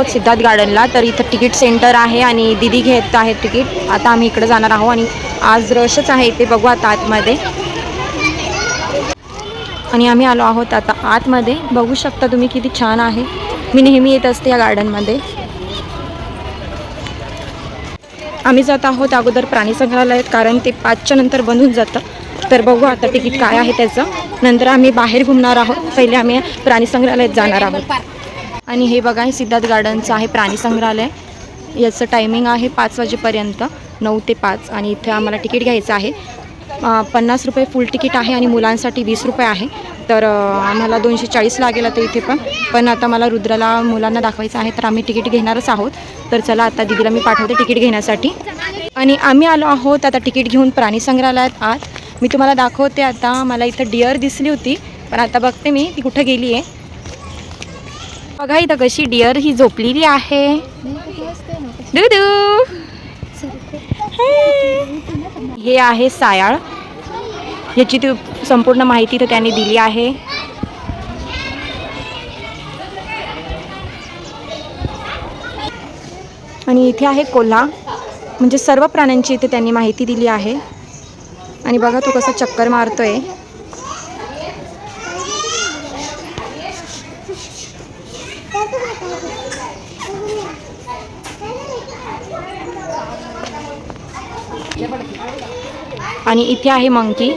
आहोत सिद्धार्थ गार्डनला तर इथं तिकीट सेंटर आहे आणि दिदी घेत आहे तिकीट आता आम्ही इकडे जाणार आहोत आणि आज रशच आहे. इथे बघू आता आतमध्ये. आणि आम्ही आलो आहोत आता आतमध्ये. बघू शकता तुम्ही किती छान आहे. मी नेहमी येत असते या गार्डनमध्ये आम्ही जात आहोत अगोदर प्राणी संग्रहालयात कारण ते पाचच्या नंतर बंद होऊन जातं. तर बघू आता तिकीट काय आहे त्याचं. नंतर आम्ही बाहेर घुमणार आहोत. पहिले आम्ही प्राणी संग्रहालयात जाणार आहोत. आणि हे बघा हे सिद्धार्थ गार्डनचं आहे प्राणी संग्रहालय. याचं टायमिंग आहे पाच वाजेपर्यंत नऊ ते पाच. आणि इथे आम्हाला तिकीट घ्यायचं आहे. पन्नास रुपये फुल तिकीट आहे आणि मुलांसाठी वीस रुपये आहे. तर आम्हाला दोनशे चाळीस लागेल आता इथे पण. पण आता मला रुद्राला मुलांना दाखवायचं आहे तर आम्ही तिकीट घेणारच आहोत. तर चला आता दिदीला मी पाठवते तिकीट घेण्यासाठी. आणि आम्ही आलो आहोत आता तिकीट घेऊन प्राणी संग्रहालयात आत. मी तुम्हाला दाखवते आता मला इथं डिअर दिसली होती. पण आता बघते मी ती कुठं गेली आहे बघा इथं कशी डिअर ही झोपलेली आहे. दुदू. हे. आहे सायाळ. याची ती संपूर्ण माहिती तर त्यांनी दिली आहे. आणि इथे आहे कोल्हा. म्हणजे सर्व प्राण्यांची इथे त्यांनी माहिती दिली आहे. आणि बघा तो कसा चक्कर मारतोय. आणि इथे आहे मंकी.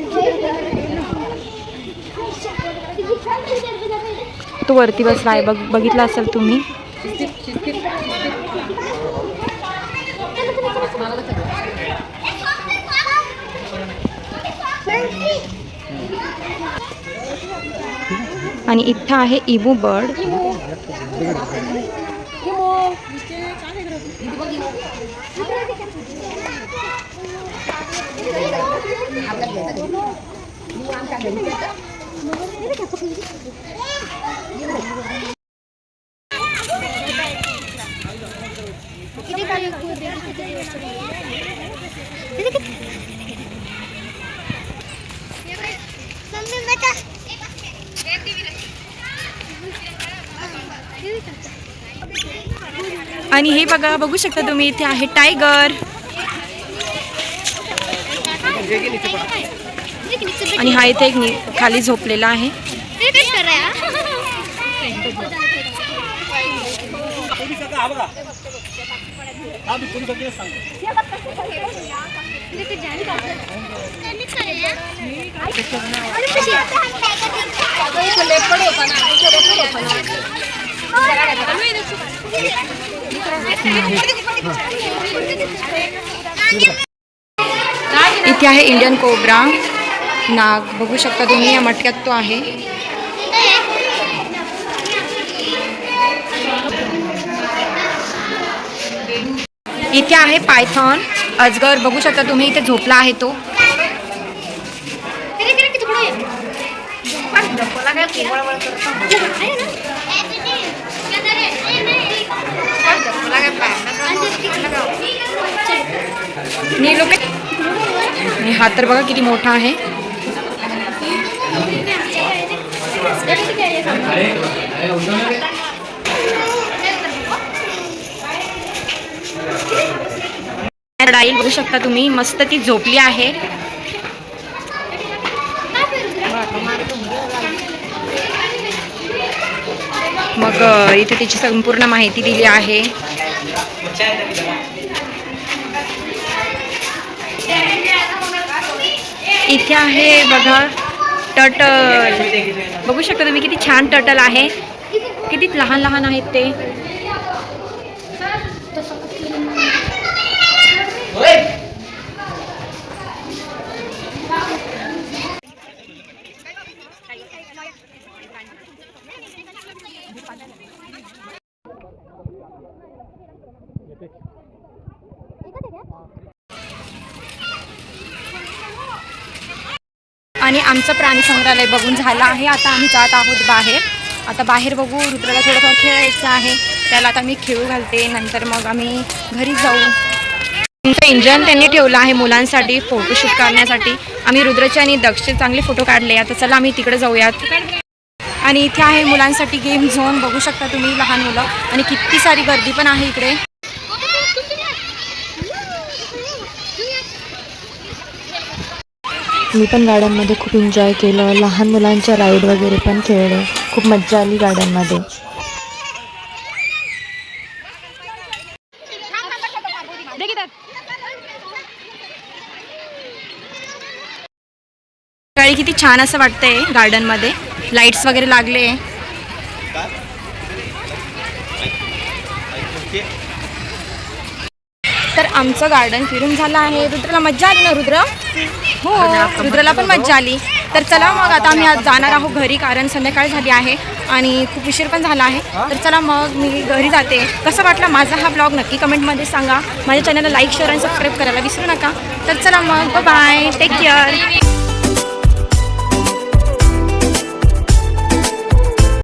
तो वरती बसला आहे बघ बघितला असेल तुम्ही. आणि इथं आहे इबू बर्ड. किती पाणी किती दिवस Thank you. आणि हे बघा बघू शकता तुम्ही इथे आहे टायगर. आणि हा इथे एक खाली झोपलेला आहे. इथे आहे इंडियन कोब्रा नाग बघू शकता तुम्ही या मटक्यात तो आहे. इथे आहे पायथॉन अजगर बघू शकता तुम्ही इथे झोपला आहे तो नी लोक आणि हा तर बघा किती मोठा आहे. डाईल बघू शकता तुम्ही मस्त ती झोपली आहे. मग इथे तिची संपूर्ण माहिती दिली आहे. इथे आहे बघा टटल. बघू शकता तुम्ही किती छान टटल आहे. किती लहान लहान आहेत ते. आणि आमचं प्राणी संग्रहालय बघून झालं आहे. आता आम्ही जात आहोत बाहेर. आता बाहेर बघू रुद्राला थोडंफार खेळायचं आहे. त्याला आता मी खेळू घालते. नंतर मग आम्ही घरी जाऊ. तुमचं इंजन त्यांनी ठेवलं आहे मुलांसाठी फोटोशूट करण्यासाठी. आम्ही रुद्रचे आणि दक्षचे चांगले फोटो काढले. आता चला आम्ही तिकडे जाऊयात. आणि इथे आहे मुलांसाठी गेम झोन बघू शकता तुम्ही लहान मुलं. आणि किती सारी गर्दी पण आहे इकडे. मी पण गार्डनमध्ये खूप एन्जॉय केलं. लहान मुलांच्या राईड वगैरे पण खेळले. खूप मज्जा आली गार्डनमध्ये सकाळी किती छान असं वाटतंय गार्डनमध्ये. लाईट्स वगैरे लागले. तर आमचं गार्डन फिरून झालं आहे. रुद्रला मज्जा आली ना रुद्र? हो रुद्रला पण मज्जा आली. तर चला मग आता आम्ही आज जाणार आहोत घरी कारण संध्याकाळ झाली आहे आणि खूप उशीर पण झाला आहे. तर चला मग मी घरी जाते. कसं वाटलं माझा हा ब्लॉग नक्की कमेंटमध्ये सांगा. माझ्या चॅनलला लाईक शेअर आणि सबस्क्राईब करायला विसरू नका. तर चला मग बाय टेक केअर